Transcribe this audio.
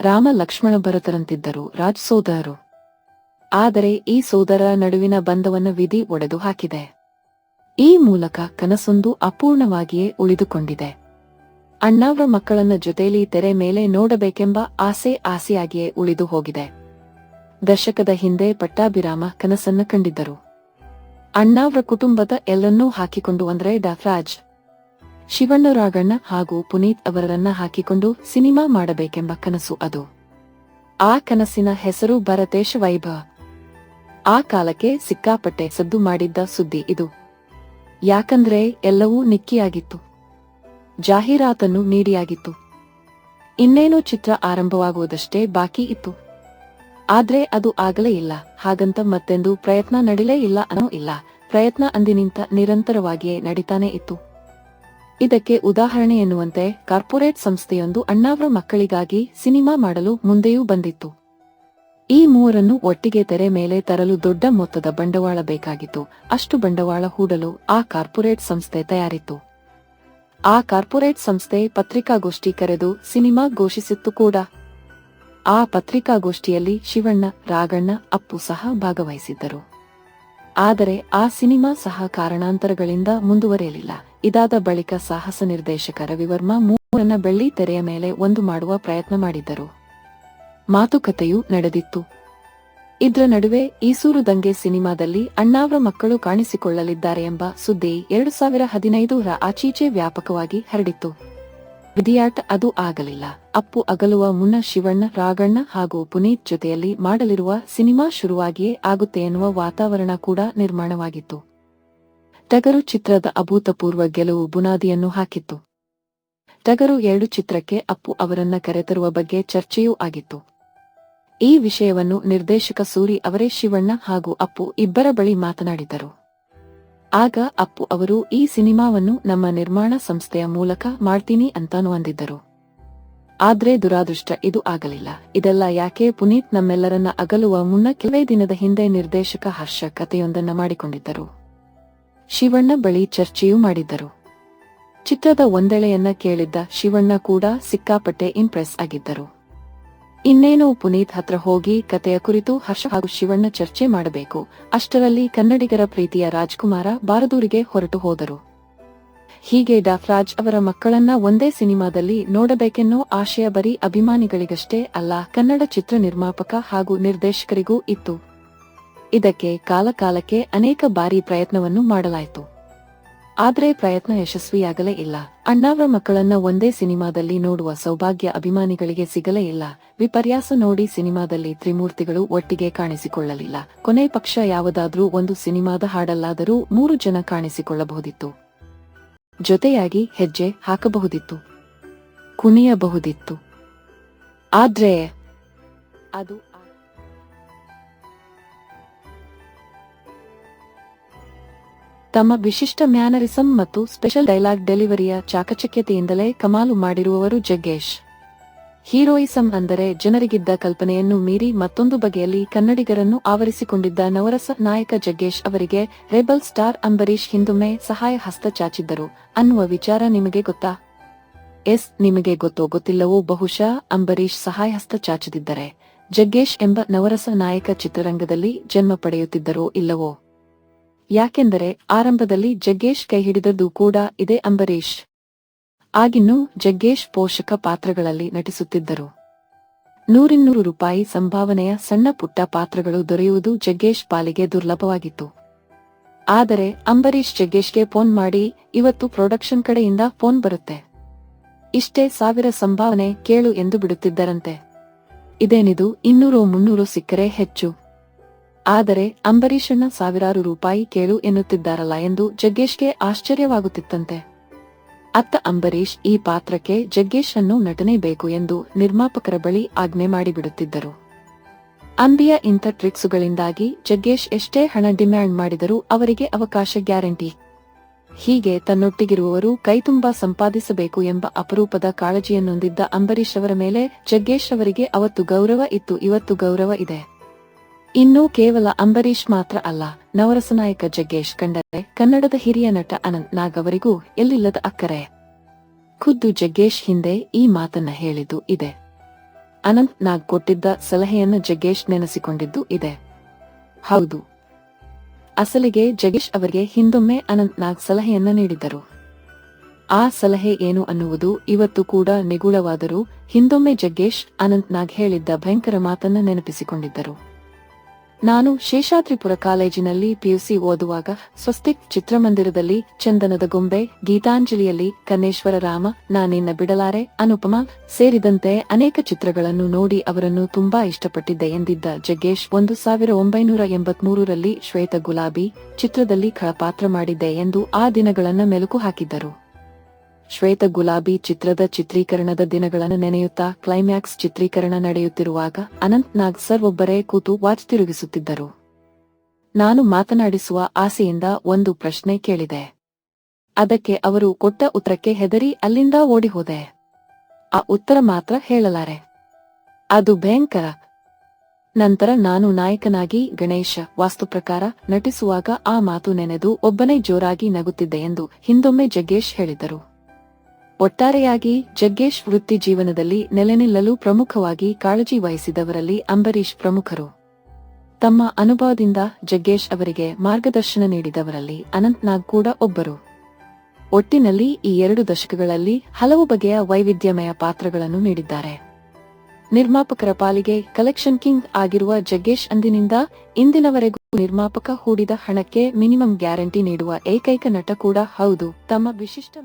ರಾಮ ಲಕ್ಷ್ಮಣ ಭರತರಂತಿದ್ದರು, ರಾಜ್ ಸೋದರರು. ಆದರೆ ಈ ಸೋದರರ ನಡುವಿನ ಬಂಧವನ್ನು ವಿಧಿ ಒಡೆದು ಹಾಕಿದೆ. ಈ ಮೂಲಕ ಕನಸೊಂದು ಅಪೂರ್ಣವಾಗಿಯೇ ಉಳಿದುಕೊಂಡಿದೆ. ಅಣ್ಣಾವ್ರ ಮಕ್ಕಳನ್ನ ಜೊತೆಯಲ್ಲಿ ತೆರೆ ಮೇಲೆ ನೋಡಬೇಕೆಂಬ ಆಸೆ ಆಸೆಯಾಗಿಯೇ ಉಳಿದು ಹೋಗಿದೆ. ದಶಕದ ಹಿಂದೆ ಪಟ್ಟಾಭಿರಾಮ ಕನಸನ್ನ ಕಂಡಿದ್ದರು. ಅಣ್ಣಾವ್ರ ಕುಟುಂಬದ ಎಲ್ಲನ್ನೂ ಹಾಕಿಕೊಂಡು ಅಂದ್ರೆ ಡಫ್ರಾಜ್ ಶಿವಣ್ಣ ರಾಘಣ್ಣ ಹಾಗೂ ಪುನೀತ್ ಅವರನ್ನ ಹಾಕಿಕೊಂಡು ಸಿನಿಮಾ ಮಾಡಬೇಕೆಂಬ ಕನಸು ಅದು. ಆ ಕನಸಿನ ಹೆಸರು ಭರತೇಶ್ ವೈಭವ. ಆ ಕಾಲಕ್ಕೆ ಸಿಕ್ಕಾಪಟ್ಟೆ ಸದ್ದು ಮಾಡಿದ್ದ ಸುದ್ದಿ ಇದು. ಯಾಕಂದ್ರೆ ಎಲ್ಲವೂ ನಿಕ್ಕಿಯಾಗಿತ್ತು. ಜಾಹೀರಾತನ್ನು ನೀಡಿಯಾಗಿತ್ತು. ಇನ್ನೇನು ಚಿತ್ರ ಆರಂಭವಾಗುವುದಷ್ಟೇ ಬಾಕಿ ಇತ್ತು. ಆದ್ರೆ ಅದು ಆಗಲೇ ಇಲ್ಲ. ಹಾಗಂತ ಮತ್ತೆಂದು ಪ್ರಯತ್ನ ನಡಿಲೇ ಇಲ್ಲ ಅನ್ನೋ ಇಲ್ಲ. ಪ್ರಯತ್ನ ಅಂದಿನಿಂದ ನಿರಂತರವಾಗಿಯೇ ನಡೀತಾನೆ ಇತ್ತು. ಇದಕ್ಕೆ ಉದಾಹರಣೆ ಎನ್ನುವಂತೆ ಕಾರ್ಪೊರೇಟ್ ಸಂಸ್ಥೆಯೊಂದು ಅಣ್ಣಾವ್ರ ಮಕ್ಕಳಿಗಾಗಿ ಸಿನಿಮಾ ಮಾಡಲು ಮುಂದೆಯೂ ಬಂದಿತ್ತು. ಈ ಮೂವರನ್ನು ಒಟ್ಟಿಗೆ ತೆರೆ ಮೇಲೆ ತರಲು ದೊಡ್ಡ ಮೊತ್ತದ ಬಂಡವಾಳ ಬೇಕಾಗಿತ್ತು. ಅಷ್ಟು ಬಂಡವಾಳ ಹೂಡಲು ಆ ಕಾರ್ಪೊರೇಟ್ ಸಂಸ್ಥೆ ತಯಾರಿತ್ತು. ಆ ಕಾರ್ಪೊರೇಟ್ ಸಂಸ್ಥೆ ಪತ್ರಿಕಾಗೋಷ್ಠಿ ಕರೆದು ಸಿನಿಮಾ ಘೋಷಿಸಿತ್ತು ಕೂಡ. ಆ ಪತ್ರಿಕಾಗೋಷ್ಠಿಯಲ್ಲಿ ಶಿವಣ್ಣ, ರಾಗಣ್ಣ, ಅಪ್ಪು ಸಹ ಭಾಗವಹಿಸಿದ್ದರು. ಆದರೆ ಆ ಸಿನಿಮಾ ಸಹ ಕಾರಣಾಂತರಗಳಿಂದ ಮುಂದುವರಿಯಲಿಲ್ಲ. ಇದಾದ ಬಳಿಕ ಸಾಹಸ ನಿರ್ದೇಶಕ ರವಿವರ್ಮ ಮೂರನ್ನ ಬೆಳ್ಳಿ ತೆರೆಯ ಮೇಲೆ ಒಂದು ಮಾಡುವ ಪ್ರಯತ್ನ ಮಾಡಿದ್ದರು ಮಾತುಕತೆಯೂ ನಡೆದಿತ್ತು. ಇದ್ರ ನಡುವೆ ಈಸೂರು ದಂಗೆ ಸಿನಿಮಾದಲ್ಲಿ ಅಣ್ಣಾವ್ರ ಮಕ್ಕಳು ಕಾಣಿಸಿಕೊಳ್ಳಲಿದ್ದಾರೆ ಎಂಬ ಸುದ್ದಿ ಎರಡು ಸಾವಿರ ಹದಿನೈದರ ಆಚೀಚೆ ವ್ಯಾಪಕವಾಗಿ ಹರಡಿತ್ತು. ವಿಧಿಯಾಟ ಅದು ಆಗಲಿಲ್ಲ. ಅಪ್ಪು ಅಗಲುವ ಮುನ್ನ ಶಿವಣ್ಣ, ರಾಗಣ್ಣ ಹಾಗೂ ಪುನೀತ್ ಜೊತೆಯಲ್ಲಿ ಮಾಡಲಿರುವ ಸಿನಿಮಾ ಶುರುವಾಗಿಯೇ ಆಗುತ್ತೆ ಎನ್ನುವ ವಾತಾವರಣ ಕೂಡ ನಿರ್ಮಾಣವಾಗಿತ್ತು. ಟಗರು ಚಿತ್ರದ ಅಭೂತಪೂರ್ವ ಗೆಲುವು ಬುನಾದಿಯನ್ನು ಹಾಕಿತ್ತು. ಟಗರು ಎರಡು ಚಿತ್ರಕ್ಕೆ ಅಪ್ಪು ಅವರನ್ನ ಕರೆತರುವ ಬಗ್ಗೆ ಚರ್ಚೆಯೂ ಆಗಿತ್ತು. ಈ ವಿಷಯವನ್ನು ನಿರ್ದೇಶಕ ಸೂರಿ ಅವರೇ ಶಿವಣ್ಣ ಹಾಗೂ ಅಪ್ಪು ಇಬ್ಬರ ಬಳಿ ಮಾತನಾಡಿದರು. ಆಗ ಅಪ್ಪು ಅವರು, ಈ ಸಿನಿಮಾವನ್ನು ನಮ್ಮ ನಿರ್ಮಾಣ ಸಂಸ್ಥೆಯ ಮೂಲಕ ಮಾಡ್ತೀನಿ ಅಂತಾನು ಅಂದಿದ್ದರು ಆದ್ರೆ ದುರಾದೃಷ್ಟ, ಇದು ಆಗಲಿಲ್ಲ. ಇದೆಲ್ಲ ಯಾಕೆ? ಪುನೀತ್ ನಮ್ಮೆಲ್ಲರನ್ನ ಅಗಲುವ ಮುನ್ನ ಕೆಲವೇ ದಿನದ ಹಿಂದೆ ನಿರ್ದೇಶಕ ಹರ್ಷ ಕಥೆಯೊಂದನ್ನ ಮಾಡಿಕೊಂಡಿದ್ದರು. ಶಿವಣ್ಣ ಬಳಿ ಚರ್ಚೆಯೂ ಮಾಡಿದ್ದರು. ಚಿತ್ರದ ಒಂದೆಳೆಯನ್ನ ಕೇಳಿದ್ದ ಶಿವಣ್ಣ ಕೂಡ ಸಿಕ್ಕಾಪಟ್ಟೆ ಇಂಪ್ರೆಸ್ ಆಗಿದ್ದರು. ಇನ್ನೇನು ಪುನೀತ್ ಹತ್ರ ಹೋಗಿ ಕತೆಯ ಕುರಿತು ಹರ್ಷ ಹಾಗೂ ಶಿವಣ್ಣ ಚರ್ಚೆ ಮಾಡಬೇಕು. ಅಷ್ಟರಲ್ಲಿ ಕನ್ನಡಿಗರ ಪ್ರೀತಿಯ ರಾಜ್ಕುಮಾರ ಬಾರದೂರಿಗೆ ಹೊರಟು ಹೋದರು. ಹೀಗೆ ಡಾಫ್ರಾಜ್ ಅವರ ಮಕ್ಕಳನ್ನ ಒಂದೇ ಸಿನಿಮಾದಲ್ಲಿ ನೋಡಬೇಕೆನ್ನೋ ಆಶಯ ಬರೀ ಅಭಿಮಾನಿಗಳಿಗಷ್ಟೇ ಅಲ್ಲ, ಕನ್ನಡ ಚಿತ್ರ ನಿರ್ಮಾಪಕ ಹಾಗೂ ನಿರ್ದೇಶಕರಿಗೂ ಇತ್ತು. ಇದಕ್ಕೆ ಕಾಲಕಾಲಕ್ಕೆ ಅನೇಕ ಬಾರಿ ಪ್ರಯತ್ನವನ್ನು ಮಾಡಲಾಯಿತು. ಆದರೆ ಪ್ರಯತ್ನ ಯಶಸ್ವಿಯಾಗಲೇ ಇಲ್ಲ. ಅಣ್ಣಾವ್ರ ಮಕ್ಕಳನ್ನ ಒಂದೇ ಸಿನಿಮಾದಲ್ಲಿ ನೋಡುವ ಸೌಭಾಗ್ಯ ಅಭಿಮಾನಿಗಳಿಗೆ ಸಿಗಲೇ ಇಲ್ಲ. ವಿಪರ್ಯಾಸ ನೋಡಿ ಸಿನಿಮಾದಲ್ಲಿ ತ್ರಿಮೂರ್ತಿಗಳು ಒಟ್ಟಿಗೆ ಕಾಣಿಸಿಕೊಳ್ಳಲಿಲ್ಲ. ಕೊನೆ ಪಕ್ಷ ಯಾವುದಾದ್ರೂ ಒಂದು ಸಿನಿಮಾದ ಹಾಡಲ್ಲಾದರೂ ಮೂರು ಜನ ಕಾಣಿಸಿಕೊಳ್ಳಬಹುದಿತ್ತು. ಜೊತೆಯಾಗಿ ಹೆಜ್ಜೆ ಹಾಕಬಹುದಿತ್ತು. ಕುಣಿಯಬಹುದಿತ್ತು. ಆದ್ರೆ ಅದು ತಮ್ಮ ವಿಶಿಷ್ಟ ಮ್ಯಾನರಿಸಂ ಮತ್ತು ಸ್ಪೆಷಲ್ ಡೈಲಾಗ್ ಡೆಲಿವರಿಯ ಚಾಕಚಕ್ಯತೆಯಿಂದಲೇ ಕಮಾಲು ಮಾಡಿರುವವರು ಜಗ್ಗೇಶ್. ಹೀರೋಯಿಸಂ ಅಂದರೆ ಜನರಿಗಿದ್ದ ಕಲ್ಪನೆಯನ್ನು ಮೀರಿ ಮತ್ತೊಂದು ಬಗೆಯಲ್ಲಿ ಕನ್ನಡಿಗರನ್ನು ಆವರಿಸಿಕೊಂಡಿದ್ದ ನವರಸ ನಾಯಕ ಜಗ್ಗೇಶ್ ಅವರಿಗೆ ರೆಬಲ್ ಸ್ಟಾರ್ ಅಂಬರೀಶ್ ಹಿಂದೊಮ್ಮೆ ಸಹಾಯ ಹಸ್ತ ಚಾಚಿದ್ದರು. ಅನ್ನುವ ವಿಚಾರ ನಿಮಗೆ ಗೊತ್ತಾ? ಎಸ್, ನಿಮಗೆ ಗೊತ್ತೋ ಗೊತ್ತಿಲ್ಲವೋ ಬಹುಶಃ ಅಂಬರೀಶ್ ಸಹಾಯ ಹಸ್ತ ಚಾಚದಿದ್ದರೆ. ಜಗ್ಗೇಶ್ ಎಂಬ ನವರಸ ನಾಯಕ ಚಿತ್ರರಂಗದಲ್ಲಿ ಜನ್ಮ ಪಡೆಯುತ್ತಿದ್ದರೋ ಇಲ್ಲವೋ? ಯಾಕೆಂದರೆ ಆರಂಭದಲ್ಲಿ ಜಗ್ಗೇಶ್ ಕೈ ಹಿಡಿದದ್ದು ಕೂಡ ಇದೆ ಅಂಬರೀಶ್ ಆಗಿನ್ನೂ ಜಗ್ಗೇಶ್ ಪೋಷಕ ಪಾತ್ರಗಳಲ್ಲಿ ನಟಿಸುತ್ತಿದ್ದರು. ನೂರಿನ್ನೂರು ರೂಪಾಯಿ ಸಂಭಾವನೆಯ ಸಣ್ಣ ಪುಟ್ಟ ಪಾತ್ರಗಳು ದೊರೆಯುವುದು ಜಗ್ಗೇಶ್ ಪಾಲಿಗೆ ದುರ್ಲಭವಾಗಿತ್ತು. ಆದರೆ ಅಂಬರೀಶ್ ಜಗ್ಗೇಶ್ಗೆ ಫೋನ್ ಮಾಡಿ, ಇವತ್ತು ಪ್ರೊಡಕ್ಷನ್ ಕಡೆಯಿಂದ ಫೋನ್ ಬರುತ್ತೆ. ಇಷ್ಟೇ ಸಾವಿರ ಸಂಭಾವನೆ ಕೇಳು ಎಂದು ಬಿಡುತ್ತಿದ್ದರಂತೆ. ಇದೇನಿದು ಇನ್ನೂರು ಮುನ್ನೂರು ಸಿಕ್ಕರೆ ಹೆಚ್ಚು. ಆದರೆ ಅಂಬರೀಷಣ್ಣ ಸಾವಿರಾರು ರೂಪಾಯಿ ಕೇಳು ಎನ್ನುತ್ತಿದ್ದಾರಲ್ಲ ಎಂದು ಜಗ್ಗೇಶ್ಗೆ ಆಶ್ಚರ್ಯವಾಗುತ್ತಿತ್ತಂತೆ. ಅತ್ತ ಅಂಬರೀಶ್ ಈ ಪಾತ್ರಕ್ಕೆ ಜಗ್ಗೇಶ್ ಅನ್ನು ನಟನೆ ಬೇಕು ಎಂದು ನಿರ್ಮಾಪಕರ ಬಳಿ ಆಜ್ಞೆ ಮಾಡಿಬಿಡುತ್ತಿದ್ದರು. ಅಂಬಿಯ ಇಂಥ ಟ್ರಿಕ್ಸುಗಳಿಂದಾಗಿ ಜಗ್ಗೇಶ್ ಎಷ್ಟೇ ಹಣ ಡಿಮ್ಯಾಂಡ್ ಮಾಡಿದರೂ ಅವರಿಗೆ ಅವಕಾಶ ಗ್ಯಾರಂಟಿ. ಹೀಗೆ ತನ್ನೊಟ್ಟಿಗಿರುವವರು ಕೈತುಂಬಾ ಸಂಪಾದಿಸಬೇಕು ಎಂಬ ಅಪರೂಪದ ಕಾಳಜಿಯನ್ನೊಂದಿದ್ದ ಅಂಬರೀಶ್ ಅವರ ಮೇಲೆ ಜಗ್ಗೇಶ್ ಅವರಿಗೆ ಅವತ್ತು ಗೌರವ ಇತ್ತು, ಇವತ್ತು ಗೌರವ ಇದೆ. ಇನ್ನೂ ಕೇವಲ ಅಂಬರೀಶ್ ಮಾತ್ರ ಅಲ್ಲ ನವರಸ ನಾಯಕ ಜಗ್ಗೇಶ್ ಕಂಡರೆ, ಕನ್ನಡದ ಹಿರಿಯ ನಟ ಅನಂತ್ ನಾಗ್ ಅವರಿಗೂ ಎಲ್ಲಿಲ್ಲದ ಅಕ್ಕರೆ. ಖುದ್ದು ಜಗ್ಗೇಶ್ ಹಿಂದೆ ಈ ಮಾತನ್ನ ಹೇಳಿದ್ದು ಇದೆ. ಅನಂತ್ ನಾಗ್ ಕೊಟ್ಟಿದ್ದ ಸಲಹೆಯನ್ನು ಜಗ್ಗೇಶ್ ನೆನೆಸಿಕೊಂಡಿದ್ದು ಇದೆ. ಹೌದು. ಅಸಲಿಗೆ ಜಗೇಶ್ ಅವರಿಗೆ ಹಿಂದೊಮ್ಮೆ ಅನಂತ್ ನಾಗ್ ಸಲಹೆಯನ್ನ ನೀಡಿದ್ದರು. ಆ ಸಲಹೆ ಏನು ಅನ್ನುವುದು ಇವತ್ತು ಕೂಡ ನಿಗೂಢವಾದರೂ ಹಿಂದೊಮ್ಮೆ ಜಗ್ಗೇಶ್ ಅನಂತ್ ನಾಗ್ ಹೇಳಿದ್ದ ಭಯಂಕರ ಮಾತನ್ನ ನೆನಪಿಸಿಕೊಂಡಿದ್ದರು. ನಾನು ಶೇಷಾದ್ರಿಪುರ ಕಾಲೇಜಿನಲ್ಲಿ ಪಿಯುಸಿ ಓದುವಾಗ ಸ್ವಸ್ತಿಕ್ ಚಿತ್ರಮಂದಿರದಲ್ಲಿ ಚಂದನದ ಗೊಂಬೆ, ಗೀತಾಂಜಲಿಯಲ್ಲಿ ಕನ್ನೇಶ್ವರ ರಾಮ, ನಾನಿನ್ನ ಬಿಡಲಾರೆ, ಅನುಪಮ ಸೇರಿದಂತೆ ಅನೇಕ ಚಿತ್ರಗಳನ್ನು ನೋಡಿ ಅವರನ್ನು ತುಂಬಾ ಇಷ್ಟಪಟ್ಟಿದ್ದೆ ಎಂದಿದ್ದ ಜಗ್ಗೇಶ್ ಒಂದು ಸಾವಿರ ಒಂಬೈನೂರ ಎಂಬತ್ಮೂರರಲ್ಲಿ ಶ್ವೇತ ಗುಲಾಬಿ ಚಿತ್ರದಲ್ಲಿ ಖಳಪಾತ್ರ ಮಾಡಿದ್ದೆ ಎಂದು ಆ ದಿನಗಳನ್ನ ಮೆಲುಕು ಹಾಕಿದ್ದರು. ಶ್ವೇತ ಗುಲಾಬಿ ಚಿತ್ರದ ಚಿತ್ರೀಕರಣದ ದಿನಗಳನ್ನು ನೆನೆಯುತ್ತಾ ಕ್ಲೈಮ್ಯಾಕ್ಸ್ ಚಿತ್ರೀಕರಣ ನಡೆಯುತ್ತಿರುವಾಗ ಅನಂತ್ ನಾಗ್ ಸರ್ ಒಬ್ಬರೇ ಕೂತು ವಾಚ್ ತಿರುಗಿಸುತ್ತಿದ್ದರು. ನಾನು ಮಾತನಾಡಿಸುವ ಆಸೆಯಿಂದ ಒಂದು ಪ್ರಶ್ನೆ ಕೇಳಿದೆ. ಅದಕ್ಕೆ ಅವರು ಕೊಟ್ಟ ಉತ್ತರಕ್ಕೆ ಹೆದರಿ ಅಲ್ಲಿಂದ ಓಡಿ ಹೋದೆ ಆ ಉತ್ತರ ಮಾತ್ರ ಹೇಳಲಾರೆ. ಅದು ಭಯಂಕರ. ನಂತರ ನಾನು ನಾಯಕನಾಗಿ ಗಣೇಶ ವಾಸ್ತು ಪ್ರಕಾರ ನಟಿಸುವಾಗ ಆ ಮಾತು ನೆನೆದು ಒಬ್ಬನೇ ಜೋರಾಗಿ ನಗುತ್ತಿದ್ದೆ ಎಂದು ಹಿಂದೊಮ್ಮೆ ಜಗ್ಗೇಶ್ ಹೇಳಿದರು ಒಟ್ಟಾರೆಯಾಗಿ ಜಗ್ಗೇಶ್ ವೃತ್ತಿ ಜೀವನದಲ್ಲಿ ನೆಲೆನಿಲ್ಲಲು ಪ್ರಮುಖವಾಗಿ ಕಾಳಜಿ ವಹಿಸಿದವರಲ್ಲಿ ಅಂಬರೀಶ್ ಪ್ರಮುಖರು. ತಮ್ಮ ಅನುಭವದಿಂದ ಜಗ್ಗೇಶ್ ಅವರಿಗೆ ಮಾರ್ಗದರ್ಶನ ನೀಡಿದವರಲ್ಲಿ ಅನಂತ್ನಾಗ್ ಕೂಡ ಒಬ್ಬರು. ಒಟ್ಟಿನಲ್ಲಿ ಈ ಎರಡು ದಶಕಗಳಲ್ಲಿ ಹಲವು ಬಗೆಯ ವೈವಿಧ್ಯಮಯ ಪಾತ್ರಗಳನ್ನು ನೀಡಿದ್ದಾರೆ. ನಿರ್ಮಾಪಕರ ಪಾಲಿಗೆ ಕಲೆಕ್ಷನ್ ಕಿಂಗ್ ಆಗಿರುವ ಜಗ್ಗೇಶ್ ಅಂದಿನಿಂದ ಇಂದಿನವರೆಗೂ ನಿರ್ಮಾಪಕ ಹೂಡಿದ ಹಣಕ್ಕೆ ಮಿನಿಮಂ ಗ್ಯಾರಂಟಿ ನೀಡುವ ಏಕೈಕ ನಟ ಕೂಡ ಹೌದು. ತಮ್ಮ ವಿಶಿಷ್ಟ